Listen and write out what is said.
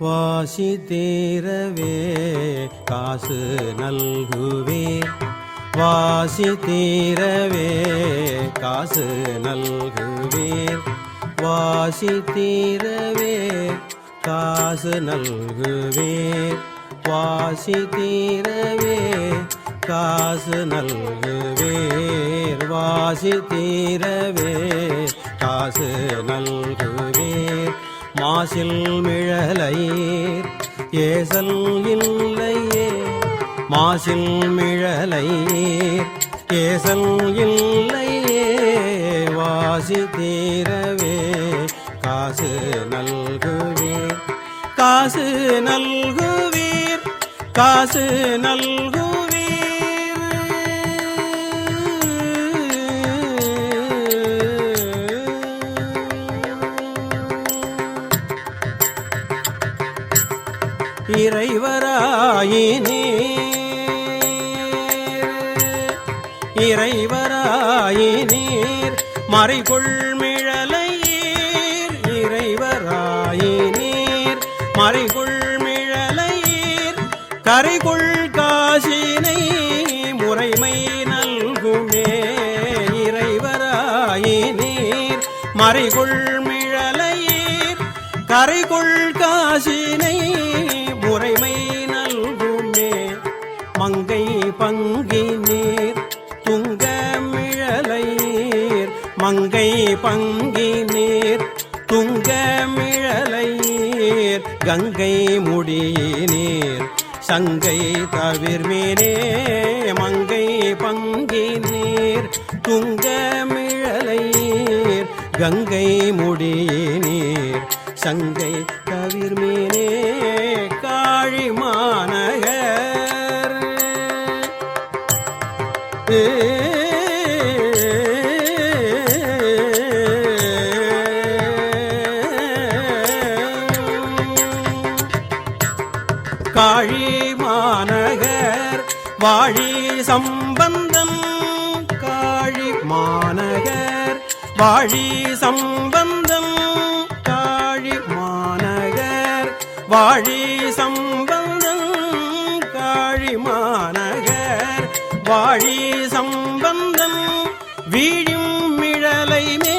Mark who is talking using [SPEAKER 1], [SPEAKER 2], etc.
[SPEAKER 1] வாசி தீரவே காசு நல்குவேன் வாசி தீரவே காசு நல்குவேன் வாசி தீரவே காசு நல்குவேன் வாசி தீரவே காசு நல்குவேர் வாசி தீரவே காசு நல்குவேர் மாசில் மிழலையீர் ஏசல் இல்லையே. மாசில் மிழலையீர் ஏசல் இல்லையே. வாசி தீரவே காசு நல்குவீர் காசு நல்குவீர் காசு நல்கு இறைவராயினீர் இறைவராயினீர் மறைகொள்மிழலையீர் இறைவராயினீர் மறைகொள் மிழலையீர். கரைகொள் காசினை முறைமை நல்குமே. இறைவராயினீர் மறைகொள் மிழலையீர். கரைகொள் காசினை பங்கி நீர் துங்க மிழலையீர். மங்கை பங்கி நீர் துங்க மிழலையீர். கங்கை முடி நீர் சங்கை தவிர்மீனே மங்கை பங்கி நீர் துங்க மிழலையீர். கங்கை முடி நீர் சங்கை தவிர்மீனே காழி மாநகர் வாழி சம்பந்தம். காழி மாநகர் வாழி சம்பந்தம். காழி மாநகர் வாழி வாழி சம்பந்தன் வீழும் மிழலை மே